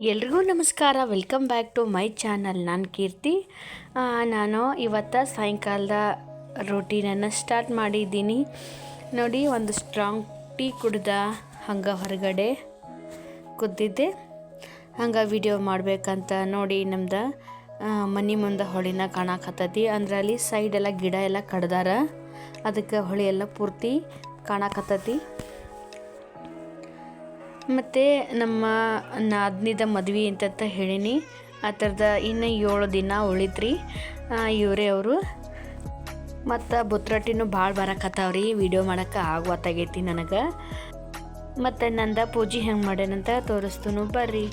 ಎಲ್ರಿಗೂ ನಮಸ್ಕಾರ. Welcome back to my channel ನಾನು ಕೀರ್ತಿ. ನಾನು ಇವತ್ತು ಸಾಯಂಕಾಲದ ರೊಟೀನನ್ನು ಸ್ಟಾರ್ಟ್ ಮಾಡಿದ್ದೀನಿ. ನೋಡಿ, ಒಂದು ಸ್ಟ್ರಾಂಗ್ ಟೀ ಕುಡ್ದ ಹಂಗೆ ಹೊರಗಡೆ ಕುದ್ದಿದ್ದೆ. ಹಂಗೆ ವಿಡಿಯೋ ಮಾಡಬೇಕಂತ ನೋಡಿ ನಮ್ದು ಮನೆ ಮುಂದೆ ಹೊಳಿನ ಕಾಣಕತ್ತೈತಿ. ಅಂದ್ರೆ ಅಲ್ಲಿ ಸೈಡೆಲ್ಲ ಗಿಡ ಎಲ್ಲ ಕಡ್ದಾರ. ಅದಕ್ಕೆ ಹೊಳಿ ಎಲ್ಲ ಪೂರ್ತಿ ಕಾಣಕತ್ತೈತಿ. ಮತ್ತು ನಮ್ಮ ನಾದ್ನಿದ ಮದ್ವೆ ಅಂತಂತ ಹೇಳೀನಿ. ಆ ಥರದ ಇನ್ನು ಏಳು ದಿನ ಉಳಿತ್ರಿ. ಇವರೇ ಅವರು. ಮತ್ತು ಬುತ್ರಟ್ಟಿನೂ ಭಾಳ ಬರಕತ್ತಾವ್ರಿ ವಿಡಿಯೋ ಮಾಡೋಕ್ಕೆ ಆಗುವತ್ತಾಗೈತಿ ನನಗೆ. ಮತ್ತು ನಂದ ಪೂಜೆ ಹೆಂಗೆ ಮಾಡ್ಯಾನಂತ ತೋರಿಸ್ತು ಬರ್ರಿ.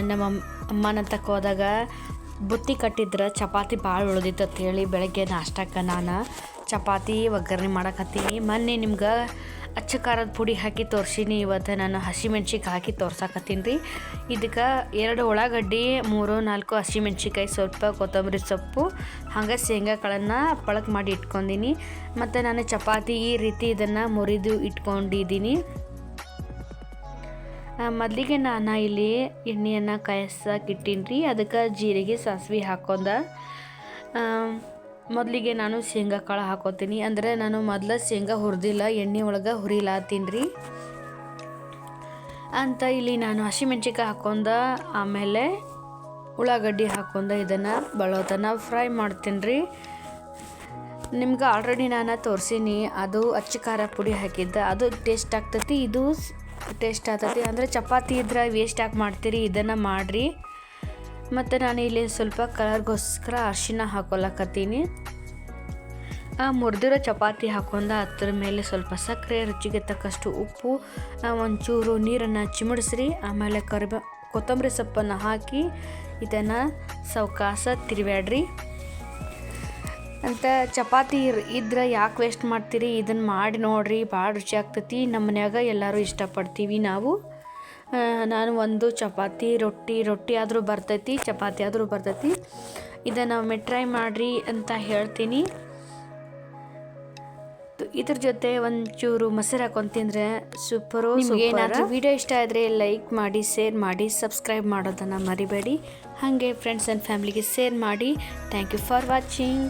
ನಮ್ಮ ಅಮ್- ಅಮ್ಮನ ತಕ್ಕ ಹೋದಾಗ ಬುತ್ತಿ ಕಟ್ಟಿದ್ರೆ ಚಪಾತಿ ಭಾಳ ಉಳ್ದಿತ್ತು ಅಂತೇಳಿ ಬೆಳಗ್ಗೆ ನಾಷ್ಟಕ್ಕೆ ನಾನು ಚಪಾತಿ ಒಗ್ಗರಣೆ ಮಾಡಕತ್ತೀನಿ ಮೊನ್ನೆ ನಿಮ್ಗೆ ಅಚ್ಚ ಖಾರದ ಪುಡಿ ಹಾಕಿ ತೋರ್ಸೀನಿ, ಇವತ್ತು ನಾನು ಹಸಿಮೆಣ್ಸಿಗೆ ಹಾಕಿ ತೋರ್ಸಕತ್ತೀನಿ ರೀ. ಇದಕ್ಕೆ ಎರಡು ಉಳ್ಳಾಗಡ್ಡಿ, ಮೂರು, ನಾಲ್ಕು ಹಸಿಮೆಣ್ಸಿಕಾಯಿ ಸ್ವಲ್ಪ ಕೊತ್ತಂಬರಿ ಸೊಪ್ಪು, ಹಾಗೆ ಶೇಂಗಾ ಕಾಳನ್ನು ಪಳಕ್ ಮಾಡಿ ಇಟ್ಕೊಂಡಿನಿ. ಮತ್ತು ನಾನು ಚಪಾತಿ ಈ ರೀತಿ ಇದನ್ನು ಮುರಿದು ಇಟ್ಕೊಂಡಿದ್ದೀನಿ ಮೊದಲಿಗೆ ನಾನು ಇಲ್ಲಿ ಎಣ್ಣೆಯನ್ನು ಕಾಯಿಸಕ್ಕೆ ಇಟ್ಟೀನಿ ರೀ ಅದಕ್ಕೆ ಜೀರಿಗೆ, ಸಾಸಿವೆ ಹಾಕೊಂಡ. ಮೊದಲಿಗೆ ನಾನು ಶೇಂಗಾ ಕಾಳು ಹಾಕೋತೀನಿ. ಅಂದರೆ ನಾನು ಮೊದಲು ಶೇಂಗಾ ಹುರಿದಿಲ್ಲ, ಎಣ್ಣೆ ಒಳಗೆ ಹುರಿಲಾತೀನಿ ರೀ ಅಂತ ಇಲ್ಲಿ ನಾನು ಹಸಿಮೆಣ್ಸಿಕಾಯಿ ಹಾಕೊಂಡ, ಆಮೇಲೆ ಉಳ್ಳಾಗಡ್ಡಿ ಹಾಕೊಂಡ ಇದನ್ನು ಬಳೋತನ ಫ್ರೈ ಮಾಡ್ತೀನಿ ರೀ ನಿಮ್ಗೆ ಆಲ್ರೆಡಿ ನಾನು ತೋರಿಸೀನಿ, ಅದು ಅಚ್ಚ ಖಾರ ಪುಡಿ ಹಾಕಿದ್ದೆ, ಅದು ಟೇಸ್ಟ್ ಆಗ್ತೈತಿ. ಇದು ಟೇಸ್ಟ್ ಆಗ್ತೈತಿ. ಅಂದರೆ ಚಪಾತಿ ಇದ್ರೆ ವೇಸ್ಟ್ ಯಾಕೆ ಮಾಡ್ತೀರಿ, ಇದನ್ನು ಮಾಡಿರಿ. ಮತ್ತು ನಾನು ಇಲ್ಲಿ ಸ್ವಲ್ಪ ಕಲರ್ಗೋಸ್ಕರ ಅರಿಶಿನ ಹಾಕೊಳಕತ್ತೀನಿ. ಆ, ಮುರಿದಿರೋ ಚಪಾತಿ ಹಾಕೊಂಡ ಅದ್ರ ಮೇಲೆ ಸ್ವಲ್ಪ ಸಕ್ಕರೆ, ರುಚಿಗೆ ತಕ್ಕಷ್ಟು ಉಪ್ಪು ಒಂಚೂರು ನೀರನ್ನು ಚಿಮಡಿಸ್ರಿ. ಆಮೇಲೆ ಕರಿಬ, ಕೊತ್ತಂಬರಿ ಸೊಪ್ಪನ್ನು ಹಾಕಿ ಇದನ್ನು ಸವ್ಕಾಸ ತಿರುವ್ಯಾಡ್ರಿ. ಅಂತ ಚಪಾತಿ ಇದ್ರೆ ಯಾಕೆ ವೇಸ್ಟ್ ಮಾಡ್ತೀರಿ? ಇದನ್ನು ಮಾಡಿ ನೋಡ್ರಿ ಭಾಳ ರುಚಿ ಆಗ್ತೈತಿ. ನಮ್ಮ ಮನ್ಯಾಗ ಎಲ್ಲರೂ ಇಷ್ಟಪಡ್ತೀವಿ ನಾವು. ನಾನು ಒಂದು ಚಪಾತಿ ರೊಟ್ಟಿ ರೊಟ್ಟಿ ಆದರೂ ಬರ್ತೈತಿ ಚಪಾತಿ ಆದರೂ ಬರ್ತೈತಿ. ಇದನ್ನು ಒಮ್ಮೆ ಟ್ರೈ ಮಾಡಿರಿ ಅಂತ ಹೇಳ್ತೀನಿ. ಇದ್ರ ಜೊತೆ ಒಂಚೂರು ಮೊಸರು ಹಾಕೊಂಡು ತಿಂದರೆ ಸೂಪರು ಏನಾದರೂ ವಿಡಿಯೋ ಇಷ್ಟ ಆದರೆ ಲೈಕ್ ಮಾಡಿ ಶೇರ್ ಮಾಡಿ ಸಬ್ಸ್ಕ್ರೈಬ್ ಮಾಡೋದನ್ನು ಮರಿಬೇಡಿ. ಹಾಗೆ ಫ್ರೆಂಡ್ಸ್ ಆ್ಯಂಡ್ ಫ್ಯಾಮಿಲಿಗೆ ಶೇರ್ ಮಾಡಿ. Thank you for watching